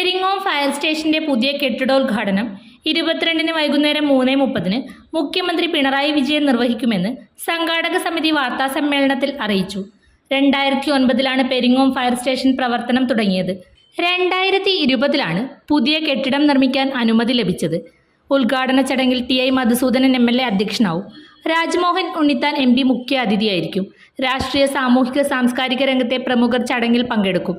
Peringome fire സ്റ്റേഷന്റെ പുതിയ കെട്ടിടോദ്ഘാടനം ഇരുപത്തിരണ്ടിന് വൈകുന്നേരം മൂന്ന് മുപ്പതിന് മുഖ്യമന്ത്രി പിണറായി വിജയൻ നിർവഹിക്കുമെന്ന് സംഘാടക സമിതി വാർത്താ സമ്മേളനത്തിൽ അറിയിച്ചു. രണ്ടായിരത്തി ഒൻപതിലാണ് പെരിങ്ങോം ഫയർ സ്റ്റേഷൻ പ്രവർത്തനം തുടങ്ങിയത്. രണ്ടായിരത്തി ഇരുപതിലാണ് പുതിയ കെട്ടിടം നിർമ്മിക്കാൻ അനുമതി ലഭിച്ചത്. ഉദ്ഘാടന ചടങ്ങിൽ T I Madhusoodanan M L A അധ്യക്ഷനാവും. Rajmohan Unnithan M P മുഖ്യ അതിഥിയായിരിക്കും രാഷ്ട്രീയ സാമൂഹിക സാംസ്കാരിക രംഗത്തെ പ്രമുഖർ ചടങ്ങിൽ പങ്കെടുക്കും.